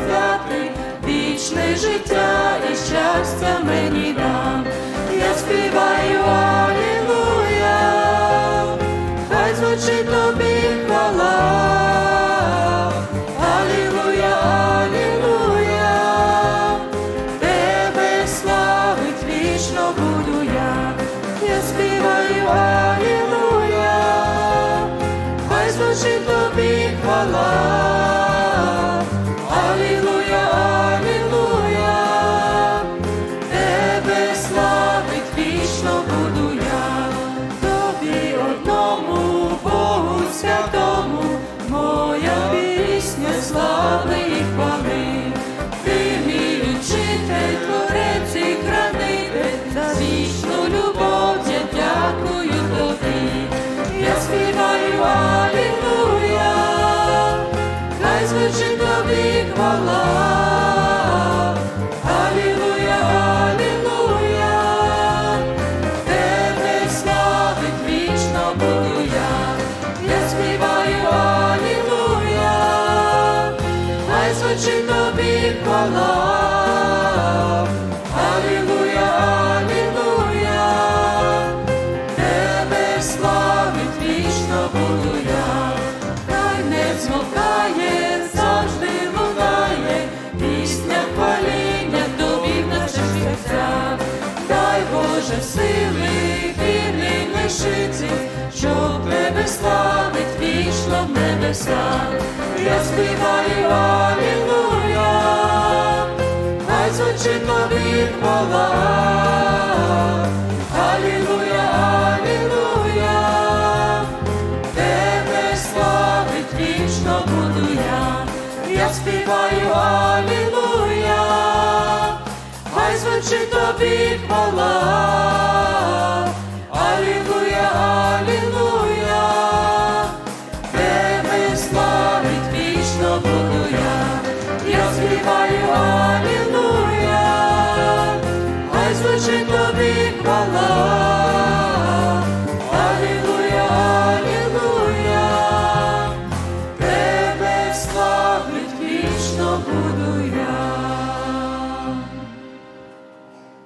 розп'ятий, вічне життя і щастя мені дам. Я співаю Алілуя, хай звучить тобі хвала. Алілуя, Алілуя, тебе славить вічно буду я. Я співаю Алілуя, хай звучить тобі хвала. Співаю Алілуя, я. Хай не змовкає, завжди лунає, пісня хваління тобі в наших серцях. Дай Боже сили, вірний лишиці, щоб тебе славить вічно в небесах. Я співаю Алілуя, хай звучить тобі хвала. Співаю Алілуя, хай звучить тобі хвала.